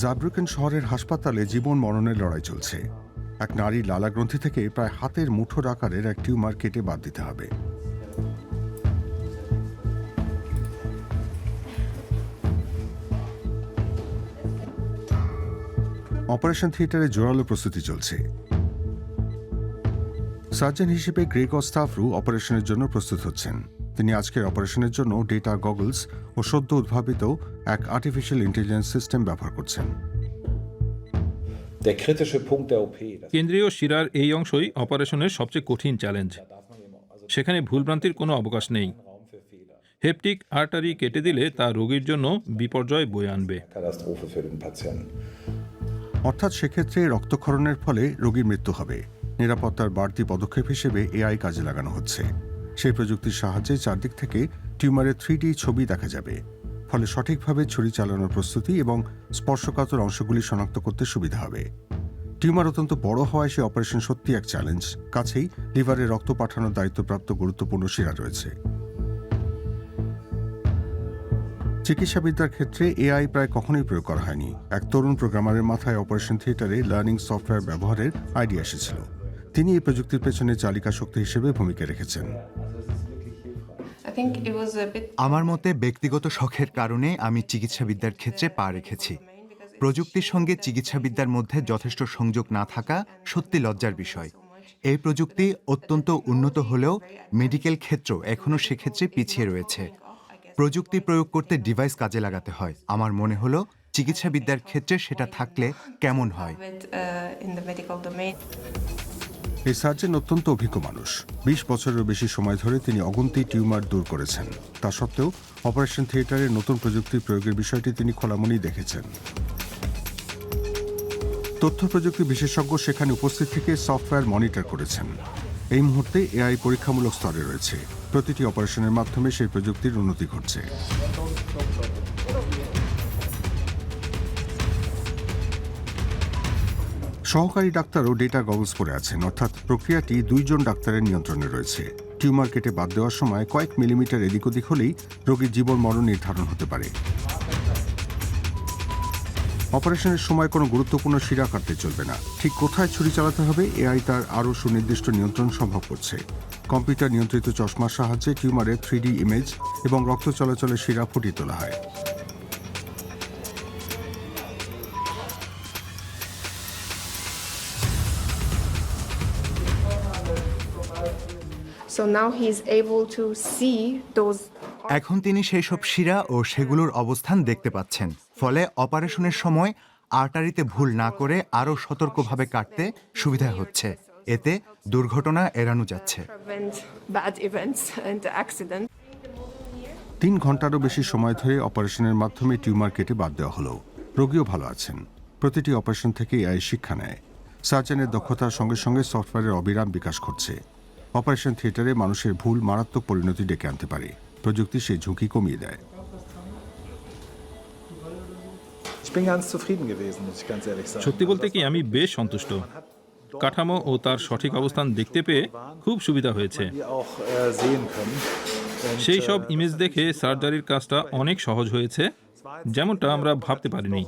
জাব্রুকেন শহরের হাসপাতালে জীবন মরণের লড়াই চলছে। এক নারীর লালা গ্রন্থি থেকে প্রায় হাতের মুঠোর আকারের এক টিউমার কেটে বাদ দিতে হবে। অপারেশন থিয়েটারে জোরালো প্রস্তুতি চলছে। সার্জন হিসেবে গ্রেগ অস্তাফরু অপারেশনের জন্য প্রস্তুত হচ্ছেন। তিনি আজকের অপারেশনের জন্য ডেটা গগলস ও সদ্য উদ্ভাবিত এক আর্টিফিশিয়াল ইন্টেলিজেন্স সিস্টেম ব্যবহার করছেন। Der kritische Punkt der OP, das কেন্দ্রীয় শিরার এই অংশই অপারেশনের সবচেয়ে কঠিন চ্যালেঞ্জ সেখানে ভুলভ্রান্তির কোনো অবকাশ নেই। হেপটিক আর্টারি কেটে দিলে তা রোগীর জন্য বিপর্যয় বয়ে আনবে. অর্থাৎ সেক্ষেত্রে রক্তক্ষরণের ফলে রোগীর মৃত্যু হবে। নিরাপত্তার বাড়তি পদক্ষেপ হিসেবে এআই কাজে লাগানো হচ্ছে। সেই প্রযুক্তির সাহায্যে চারদিক থেকে টিউমারের থ্রি ছবি দেখা যাবে। ফলে সঠিকভাবে ছুরি চালানোর প্রস্তুতি এবং স্পর্শকাতর অংশগুলি শনাক্ত করতে সুবিধা হবে। টিউমার অত্যন্ত বড় হওয়ায় সে অপারেশন সত্যি এক চ্যালেঞ্জ। কাছেই লিভারে রক্ত পাঠানোর দায়িত্বপ্রাপ্ত গুরুত্বপূর্ণ শিরা রয়েছে। চিকিৎসাবিদ্যার ক্ষেত্রে এআই প্রায় কখনোই প্রয়োগ করা হয়নি। এক তরুণ প্রোগ্রামারের মাথায় অপারেশন থিয়েটারে লার্নিং সফটওয়্যার ব্যবহারের আইডিয়া এসেছিল। তিনি এই প্রযুক্তির পেছনে চালিকা শক্তি হিসেবে ভূমিকা রেখেছেন। আমার মতে ব্যক্তিগত শখের কারণে আমি চিকিৎসাবিদ্যার ক্ষেত্রে পা রেখেছি। প্রযুক্তির সঙ্গে চিকিৎসাবিদ্যার মধ্যে যথেষ্ট সংযোগ না থাকা সত্যি লজ্জার বিষয়। এই প্রযুক্তি অত্যন্ত উন্নত হলেও মেডিকেল ক্ষেত্র এখনও সেক্ষেত্রে পিছিয়ে রয়েছে। প্রযুক্তি প্রয়োগ করতে ডিভাইস কাজে লাগাতে হয়। আমার মনে হলো চিকিৎসাবিদ্যার ক্ষেত্রে সেটা থাকলে কেমন হয়? এই সার্জন অত্যন্ত অভিজ্ঞ মানুষ। বিশ বছরেরও বেশি সময় ধরে তিনি অগুন্তি টিউমার দূর করেছেন। তা সত্ত্বেও অপারেশন থিয়েটারে নতুন প্রযুক্তি প্রয়োগের বিষয়টি তিনি খোলামনি দেখেছেন। তথ্য প্রযুক্তি বিশেষজ্ঞ সেখানে উপস্থিত থেকে সফটওয়্যার মনিটর করেছেন। এই মুহূর্তে এআই পরীক্ষামূলক স্তরে রয়েছে। প্রতিটি অপারেশনের মাধ্যমে সেই প্রযুক্তির উন্নতি ঘটছে। সহকারী ডাক্তারও ডেটা গগলস পরে আছেন। অর্থাৎ প্রক্রিয়াটি দুইজন ডাক্তারের নিয়ন্ত্রণে রয়েছে। টিউমার কেটে বাদ দেওয়ার সময় কয়েক মিলিমিটার এদিক ওদিক হলেই রোগীর জীবন মরণ নির্ধারণ হতে পারে। অপারেশনের সময় কোনো গুরুত্বপূর্ণ শিরা কাটতে চলবে না। ঠিক কোথায় ছুরি চালাতে হবে, এআই তার আরও সুনির্দিষ্ট নিয়ন্ত্রণ সম্ভব করছে। কম্পিউটার নিয়ন্ত্রিত চশমার সাহায্যে টিউমারের থ্রি ইমেজ এবং রক্ত চলাচলের শিরা ফুটিয়ে তোলা হয়। এখন তিনি সেই সব শিরা ও সেগুলোর অবস্থান দেখতে পাচ্ছেন। ফলে অপারেশনের সময় আর্টারিতে ভুল না করে আরও সতর্কভাবে কাটতে সুবিধা হচ্ছে। এতে দুর্ঘটনা এড়ানো যাচ্ছে. তিন ঘন্টারও বেশি সময় ধরে অপারেশনের মাধ্যমে টিউমার কেটে বাদ দেওয়া হলো। রোগীও ভালো আছেন। প্রতিটি অপারেশন থেকে এআই শিক্ষা নেয়। সার্জনের দক্ষতার সঙ্গে সঙ্গে সফটওয়্যারের অবিরাম বিকাশ ঘটছে। অপারেশন থিয়েটারে মানুষের ভুল মারাত্মক পরিণতি ডেকে আনতে পারে। প্রযুক্তি সেই ঝুঁকি কমিয়ে দেয়. সত্যি বলতে কি আমি বেশ সন্তুষ্ট। কাঠামো ও তার সঠিক অবস্থান দেখতে পেয়ে খুব সুবিধা হয়েছে। Äh, সেই সব äh, ইমেজ দেখে সার্জারির কাজটা অনেক সহজ হয়েছে যেমনটা আমরা ভাবতে পারিনি।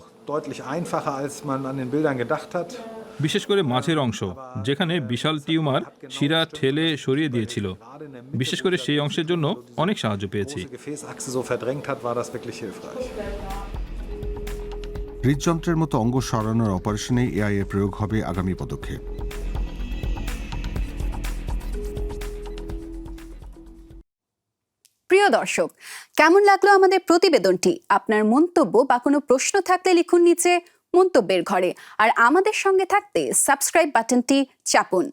বিশেষ করে মাছের অংশ যেখানে বিশাল টিউমার শিরা ঠেলে সরিয়ে দিয়েছিল। বিশেষ করে সেই অংশের জন্য অনেক সাহায্য পেয়েছি. হৃদযন্ত্রের মতো অঙ্গ সরানোর অপারেশনে এআই এর প্রয়োগ হবে আগামী পদক্ষেপ। প্রিয় দর্শক কেমন লাগল আমাদের প্রতিবেদনটি? আপনার মন্তব্য বা কোনো প্রশ্ন থাকলে লিখুন নিচে মন্তব্যের ঘরে। আর আমাদের সঙ্গে থাকতে সাবস্ক্রাইব বাটনটি চাপুন।